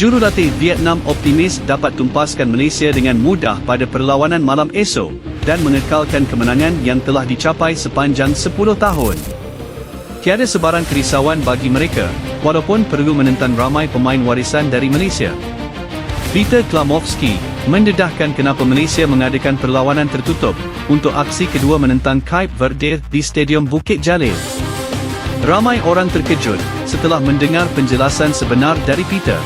Jurulatih Vietnam optimis dapat tumpaskan Malaysia dengan mudah pada perlawanan malam esok dan mengekalkan kemenangan yang telah dicapai sepanjang 10 tahun. Tiada sebarang kerisauan bagi mereka, walaupun perlu menentang ramai pemain warisan dari Malaysia. Peter Klamovski mendedahkan kenapa Malaysia mengadakan perlawanan tertutup untuk aksi kedua menentang Cape Verde di Stadium Bukit Jalil. Ramai orang terkejut setelah mendengar penjelasan sebenar dari Peter.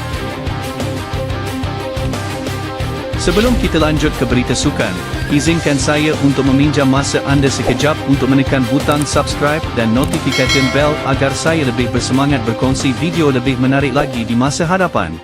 Sebelum kita lanjut ke berita sukan, izinkan saya untuk meminjam masa anda sekejap untuk menekan butang subscribe dan notifikasi bell agar saya lebih bersemangat berkongsi video lebih menarik lagi di masa hadapan.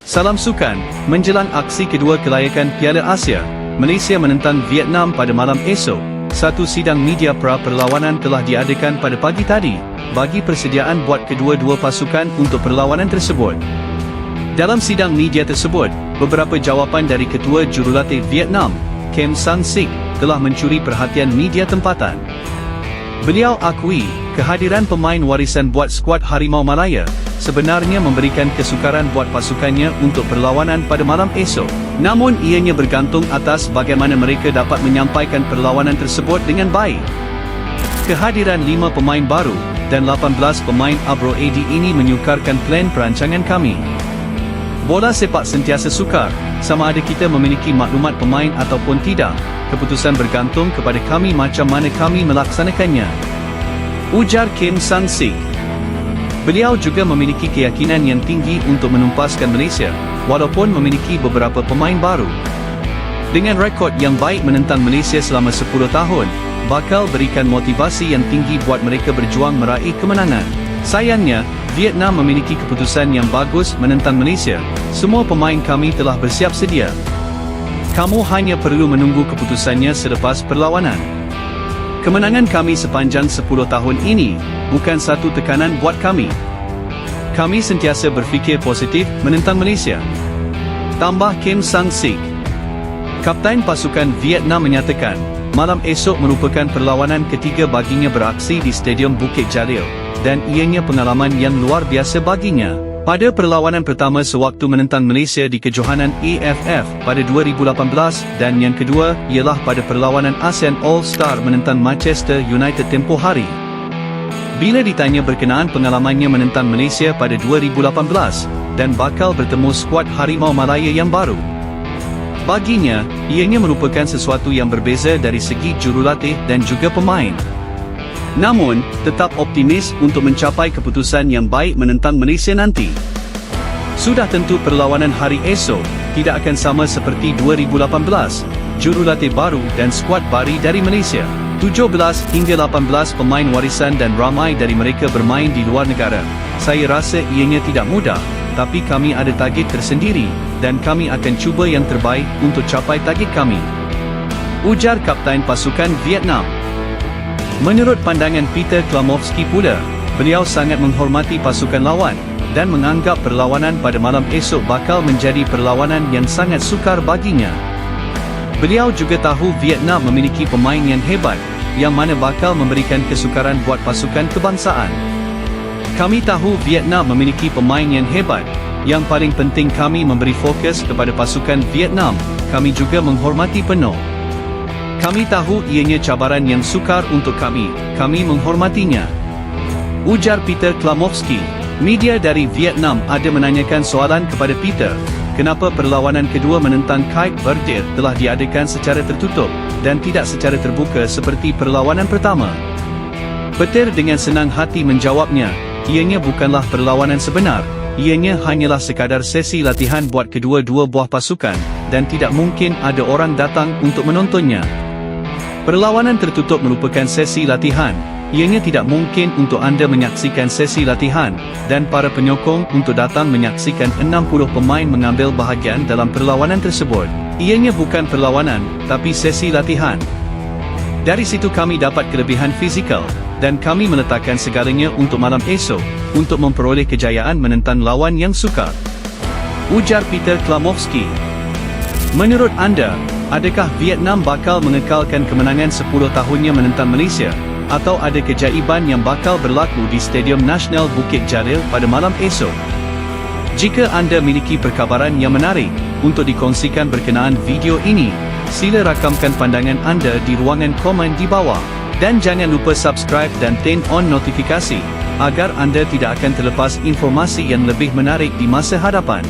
Salam sukan, menjelang aksi kedua kelayakan Piala Asia, Malaysia menentang Vietnam pada malam esok. Satu sidang media pra perlawanan telah diadakan pada pagi tadi, bagi persediaan buat kedua-dua pasukan untuk perlawanan tersebut. Dalam sidang media tersebut, beberapa jawapan dari ketua jurulatih Vietnam, Kem Sang Sik, telah mencuri perhatian media tempatan. Beliau akui, kehadiran pemain warisan buat skuad Harimau Malaya sebenarnya memberikan kesukaran buat pasukannya untuk perlawanan pada malam esok. Namun ianya bergantung atas bagaimana mereka dapat menyampaikan perlawanan tersebut dengan baik. Kehadiran lima pemain baru dan 18 pemain Abro AD ini menyukarkan plan perancangan kami. Bola sepak sentiasa sukar, sama ada kita memiliki maklumat pemain ataupun tidak, keputusan bergantung kepada kami macam mana kami melaksanakannya. Ujar Kim Sang Sik. Beliau juga memiliki keyakinan yang tinggi untuk menumpaskan Malaysia, walaupun memiliki beberapa pemain baru. Dengan rekod yang baik menentang Malaysia selama 10 tahun, bakal berikan motivasi yang tinggi buat mereka berjuang meraih kemenangan. Sayangnya, Vietnam memiliki keputusan yang bagus menentang Malaysia. Semua pemain kami telah bersiap sedia. Kamu hanya perlu menunggu keputusannya selepas perlawanan. Kemenangan kami sepanjang 10 tahun ini bukan satu tekanan buat kami. Kami sentiasa berfikir positif menentang Malaysia. Tambah Kim Sang Sik. Kapten pasukan Vietnam menyatakan, malam esok merupakan perlawanan ketiga baginya beraksi di Stadium Bukit Jalil, dan ianya pengalaman yang luar biasa baginya. Pada perlawanan pertama sewaktu menentang Malaysia di kejohanan AFF pada 2018 dan yang kedua ialah pada perlawanan ASEAN All-Star menentang Manchester United tempoh hari. Bila ditanya berkenaan pengalamannya menentang Malaysia pada 2018 dan bakal bertemu skuad Harimau Malaya yang baru. Baginya, ianya merupakan sesuatu yang berbeza dari segi jurulatih dan juga pemain. Namun, tetap optimis untuk mencapai keputusan yang baik menentang Malaysia nanti. Sudah tentu perlawanan hari esok tidak akan sama seperti 2018. Jurulatih baru dan skuad bari dari Malaysia. 17 hingga 18 pemain warisan dan ramai dari mereka bermain di luar negara. Saya rasa ianya tidak mudah, tapi kami ada target tersendiri dan kami akan cuba yang terbaik untuk capai target kami. Ujar Kapten Pasukan Vietnam. Menurut pandangan Peter Klamovski pula, beliau sangat menghormati pasukan lawan dan menganggap perlawanan pada malam esok bakal menjadi perlawanan yang sangat sukar baginya. Beliau juga tahu Vietnam memiliki pemain yang hebat, yang mana bakal memberikan kesukaran buat pasukan kebangsaan. Kami tahu Vietnam memiliki pemain yang hebat, yang paling penting kami memberi fokus kepada pasukan Vietnam, kami juga menghormati penuh. Kami tahu ianya cabaran yang sukar untuk kami, kami menghormatinya. Ujar Peter Klamovski, media dari Vietnam ada menanyakan soalan kepada Peter, kenapa perlawanan kedua menentang Cape Verde telah diadakan secara tertutup dan tidak secara terbuka seperti perlawanan pertama. Peter dengan senang hati menjawabnya, ianya bukanlah perlawanan sebenar, ianya hanyalah sekadar sesi latihan buat kedua-dua buah pasukan dan tidak mungkin ada orang datang untuk menontonnya. Perlawanan tertutup merupakan sesi latihan, ianya tidak mungkin untuk anda menyaksikan sesi latihan dan para penyokong untuk datang menyaksikan 60 pemain mengambil bahagian dalam perlawanan tersebut. Ianya bukan perlawanan, tapi sesi latihan. Dari situ kami dapat kelebihan fizikal dan kami meletakkan segalanya untuk malam esok untuk memperoleh kejayaan menentang lawan yang sukar. Ujar Peter Klamovski. Menurut anda, Adakah Vietnam bakal mengekalkan kemenangan 10 tahunnya menentang Malaysia? Atau ada kejaiban yang bakal berlaku di Stadium Nasional Bukit Jalil pada malam esok? Jika anda miliki perkabaran yang menarik untuk dikongsikan berkenaan video ini, sila rakamkan pandangan anda di ruangan komen di bawah. Dan jangan lupa subscribe dan turn on notifikasi agar anda tidak akan terlepas informasi yang lebih menarik di masa hadapan.